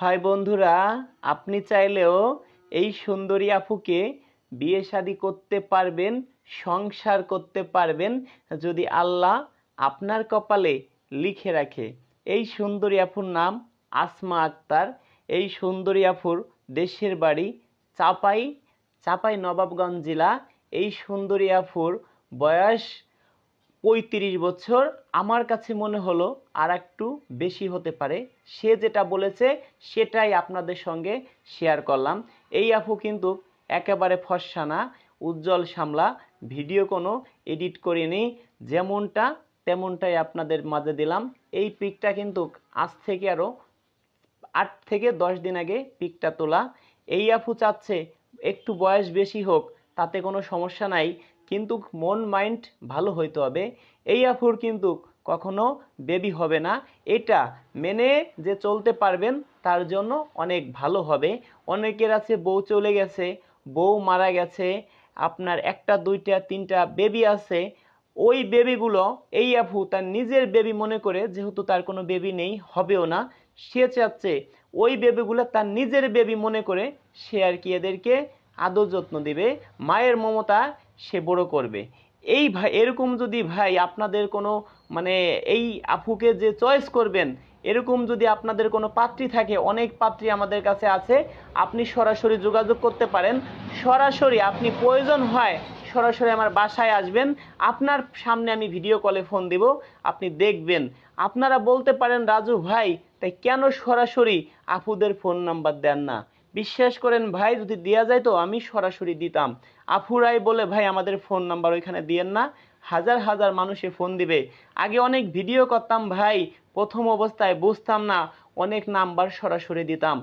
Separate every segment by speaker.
Speaker 1: হয় বন্ধুরা, আপনি চাইলেও এই সুন্দরী আপুকে বিয়ে শাদী করতে পারবেন, সংসার করতে পারবেন, যদি আল্লাহ আপনার কপালে লিখে রাখে। এই সুন্দরী আপুর নাম আসমা আক্তার। এই সুন্দরী আপুর দেশের বাড়ি চাপাই চাপাই নবাবগঞ্জ জেলা। এই সুন্দরী আপুর বয়স পঁয়ত্রিশ বছর আমার কাছে মনে হলো আর একটু বেশি হতে পারে। সে যেটা বলেছে সেটাই আপনাদের সঙ্গে শেয়ার করলাম। এই আপু কিন্তু একেবারে ফর্সা না, উজ্জ্বল সামলা ভিডিও কোনো এডিট করিনি, যেমনটা তেমনটাই আপনাদের মাঝে দিলাম। এই পিকটা কিন্তু আজ থেকে আরও আট থেকে দশ দিন আগে পিকটা তোলা। এই আপু চাচ্ছে একটু বয়স বেশি হোক, তাতে কোনো সমস্যা নাই। কিন্তু মন, মাইন্ড ভালো হইতে হবে। এই আফুর কিন্তু কখনো বেবি হবে না। এটা মেনে যে চলতে পারবেন, তার জন্য অনেক ভালো হবে। অনেকের আছে বউ চলে গেছে, বউ মারা গেছে, আপনার একটা, দুইটা, তিনটা বেবি আছে। ওই বেবিগুলো, এই আফু তার নিজের বেবি মনে করে, যেহেতু তার কোনো বেবি নেই, হবেও না। সে চাচ্ছে ওই বেবিগুলো তার নিজের বেবি মনে করে, সে আর কি এদেরকে আদর যত্ন দিবে। মায়ের মমতা সে বড় করবে। এই ভাই এরকম যদি ভাই আপনাদের কোনো মানে এই আপুকে যে চয়েস করবেন, এরকম যদি আপনাদের কোনো পাত্রী থাকে, অনেক পাত্রী আমাদের কাছে আছে, আপনি সরাসরি যোগাযোগ করতে পারেন। সরাসরি আপনি প্রয়োজন হয় সরাসরি আমার বাসায় আসবেন। আপনার সামনে আমি ভিডিও কলে ফোন দিব, আপনি দেখবেন। আপনারা বলতে পারেন, রাজু ভাই, তাই কেন সরাসরি আপুদের ফোন নাম্বার দেন না? বিশ্বাস করেন, ভাই, যদি দেওয়া যায় তো আমি সরাসরি দিতাম। আফুরাই বলে, ভাই, আমাদের ফোন নাম্বার ওইখানে দিয়েন না। হাজার হাজার মানুষে ফোন দিবে। আগে অনেক ভিডিও করতাম, ভাই, প্রথম অবস্থায় বুঝতাম না, অনেক নাম্বার সরাসরি দিতাম।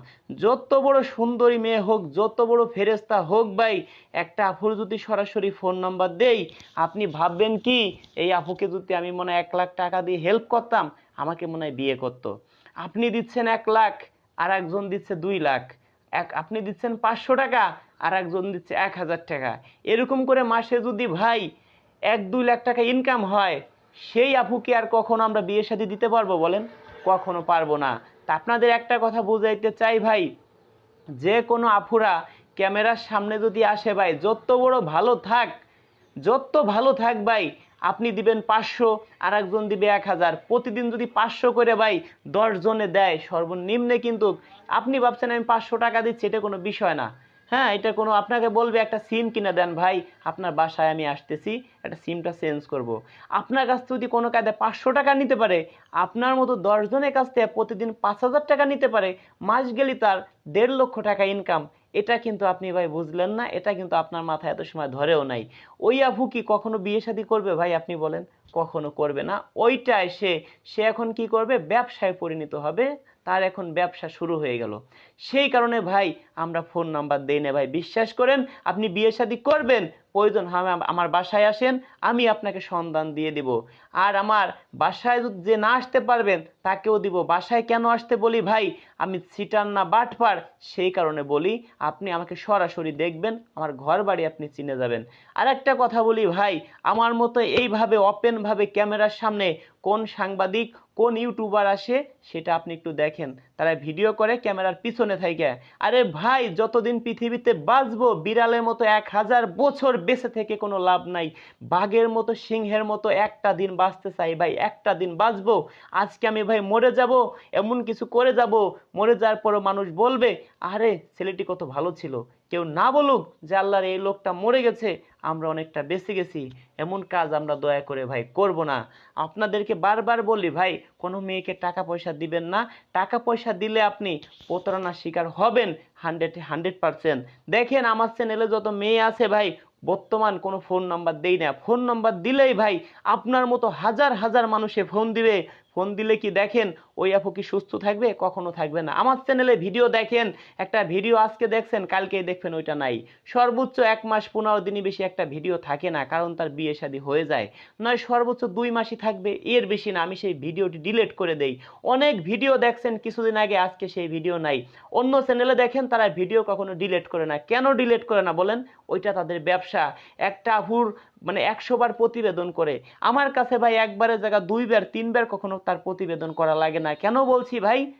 Speaker 1: যত বড় সুন্দরী মেয়ে হোক, যত বড় ফেরেস্তা হোক, ভাই, একটা আফুর যদি সরাসরি ফোন নাম্বার দেই, আপনি ভাববেন কি, এই আপুকে যদি আমি মনে এক লাখ টাকা দিয়ে হেল্প করতাম, আমাকে মনে হয় বিয়ে করতো। আপনি দিচ্ছেন এক লাখ আর একজন দিচ্ছে দুই লাখ। এক আপনি দিচ্ছেন পাঁচশো টাকা, আর একজন দিচ্ছে এক হাজার টাকা। এরকম করে মাসে যদি ভাই এক, দুই লাখ টাকা ইনকাম হয়, সেই আপুকে আর কখনো আমরা বিয়ে শাদী দিতে পারব বলেন? কখনো পারব না। তা আপনাদের একটা কথা বুঝাইতে চাই ভাই, যে কোনো আফুরা ক্যামেরার সামনে যদি আসে ভাই, যত বড় ভালো থাক, যত ভালো থাক ভাই আপনি দিবেন পাঁচশো আর একজন দিবে এক হাজার। প্রতিদিন যদি পাঁচশো করে ভাই দশ জনে দেয়, সর্বনিম্নে কিন্তু আপনি ভাবছেন আমি পাঁচশো টাকা দিচ্ছি, এটা কোনো বিষয় না। হ্যাঁ এটা কোনো আপনাকে বলবে একটা সিম কিনে দেন ভাই, আপনার বাসায় আমি আসতেছি, একটা সিমটা চেঞ্জ করব। আপনার কাছ থেকে যদি কোনো কায়দায় পাঁচশো টাকা নিতে পারে, আপনার মতো দশজনের কাছ থেকে প্রতিদিন পাঁচ হাজার টাকা নিতে পারে, মাস গেলে তার দেড় লক্ষ টাকা ইনকাম এটা কিন্তু আপনি ভাই বুঝলেন না, এটা কিন্তু আপনার মাথায় এত সময় ধরেও নাই। ওই আভু কি কখনো বিয়ে শাদী করবে ভাই আপনি বলেন? কখনো করবে না। ওইটায় সে সে এখন কি করবে? ব্যবসায় পরিণত হবে, তার এখন ব্যবসা শুরু হয়ে গেল। সেই কারণে ভাই আমরা ফোন নাম্বার দেই না ভাই। বিশ্বাস করেন, আপনি বিয়ে শাদী করবেন প্রয়োজন হয় আমার বাসায় আসেন, আমি আপনাকে সন্ধান দিয়ে দিব। আর আমার বাসায় যে না আসতে পারবেন, তাকেও দিব। বাসায় কেন আসতে বলি ভাই? আমি সিটার না বাটপার, সেই কারণে বলি, আপনি আমাকে সরাসরি দেখবেন, আমার ঘর বাড়ি আপনি চিনে যাবেন। আর একটা কথা বলি ভাই, আমার মতো এইভাবে ওপেনভাবে ক্যামেরার সামনে কোন সাংবাদিক, কোন ইউটিউবার আসে, সেটা আপনি একটু দেখেন। তারা ভিডিও করে ক্যামেরার পিছনে থাকে। আরে ভাই, যতদিন পৃথিবীতে বাঁচবো, বিড়ালের মতো এক হাজার বছর বেঁচে থেকে কোনো লাভ নাই। বাঘের মতো, সিংহের মতো একটা দিন বাঁচতে চাই ভাই, একটা দিন বাঁচবো। আজকে আমি ভাই মরে যাব, এমন কিছু করে যাব। মরে যাওয়ার পরও মানুষ বলবে, আরে, ছেলেটি কত ভালো ছিল। কেউ না বলুক যে আল্লাহর এই লোকটা মরে গেছে, আমরা অনেকটা বেঁচে গেছি। এমন কাজ আমরা দয়া করে ভাই করব না। আপনাদেরকে বারবার বলি ভাই, কোনো মেয়েকে টাকা পয়সা দিবেন না। টাকা পয়সা দিলে আপনি প্রতারণার শিকার হবেন হান্ড্রেড হান্ড্রেড পারসেন্ট। দেখেন আমার চ্যানেলে যত মেয়ে আছে ভাই, বর্তমান কোনো ফোন নাম্বার দেই না। ফোন নাম্বার দিলেই ভাই, আপনার মতো হাজার হাজার মানুষে ফোন দিবে। ফোন দিলে কি দেখেন, ওই আপু কি সুস্থ থাকবে? কখনো থাকবে না। আমার চ্যানেলে ভিডিও দেখেন, একটা ভিডিও আজকে দেখছেন, কালকেই দেখবেন ওইটা নাই। সর্বোচ্চ এক মাস পনেরো দিনই বেশি একটা ভিডিও থাকে না, কারণ তার বিয়ে শাদী হয়ে যায়। নয়, সর্বোচ্চ দুই মাসই থাকবে, এর বেশি না। আমি সেই ভিডিওটি ডিলেট করে দেই। অনেক ভিডিও দেখছেন, কিছুদিন আগে আজকে সেই ভিডিও নাই। অন্য চ্যানেলে দেখেন, তারা ভিডিও কখনো ডিলেট করে না। কেন ডিলেট করে না বলেন? ওইটা তাদের ব্যবসা। একটা আহুর মানে একশো বার প্রতিবেদন করে। আমার কাছে ভাই একবারের জায়গা, দুইবার, তিনবার কখনো তার প্রতিবেদন করা লাগে না। কেন বলছি ভাই?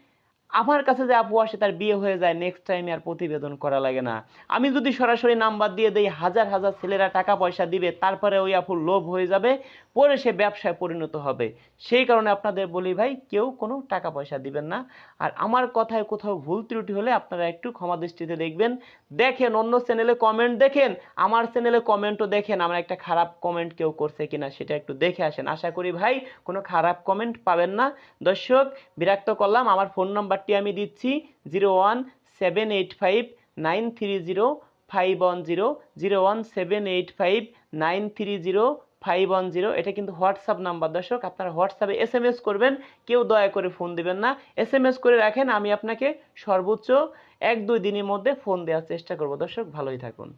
Speaker 1: আমার কাছে যে আপু আসে, তার বিয়ে হয়ে যায় নেক্সট টাইমে আর প্রতিবেদন করা লাগে না। আমি যদি সরাসরি নাম্বার দিয়ে দেই, হাজার হাজার ছেলেরা টাকা পয়সা দিবে, তারপরে ওই আপুর লোভ হয়ে যাবে, পরে সে ব্যবসায় পরিণত হবে। সেই কারণে আপনাদের বলি ভাই, কেউ কোনো টাকা পয়সা দিবেন না। আর আমার কথায় কোথাও ভুল ত্রুটি হলে আপনারা একটু ক্ষমা দৃষ্টিতে দেখবেন। দেখেন, অন্য চ্যানেলে কমেন্ট দেখেন, আমার চ্যানেলে কমেন্টও দেখেন, আমার একটা খারাপ কমেন্ট কেউ করছে কিনা, সেটা একটু দেখে আসেন। আশা করি ভাই, কোনো খারাপ কমেন্ট পাবেন না। দর্শক, বিরক্ত করলাম, আমার ফোন নাম্বারটি আমি দিচ্ছি zero one seven eight five nine three zero five one zero zero one seven eight five nine three zero five one zero. এটা কিন্তু হোয়াটসঅ্যাপ নাম্বার, দর্শক, আপনারা হোয়াটসঅ্যাপে এস এম এস করবেন, কেউ দয়া করে ফোন দিবেন না। এস এম এস করে রাখেন, আমি আপনাকে সর্বোচ্চ এক দুই দিনের মধ্যে ফোন দেওয়ার চেষ্টা করব। দর্শক, ভালোই থাকুন।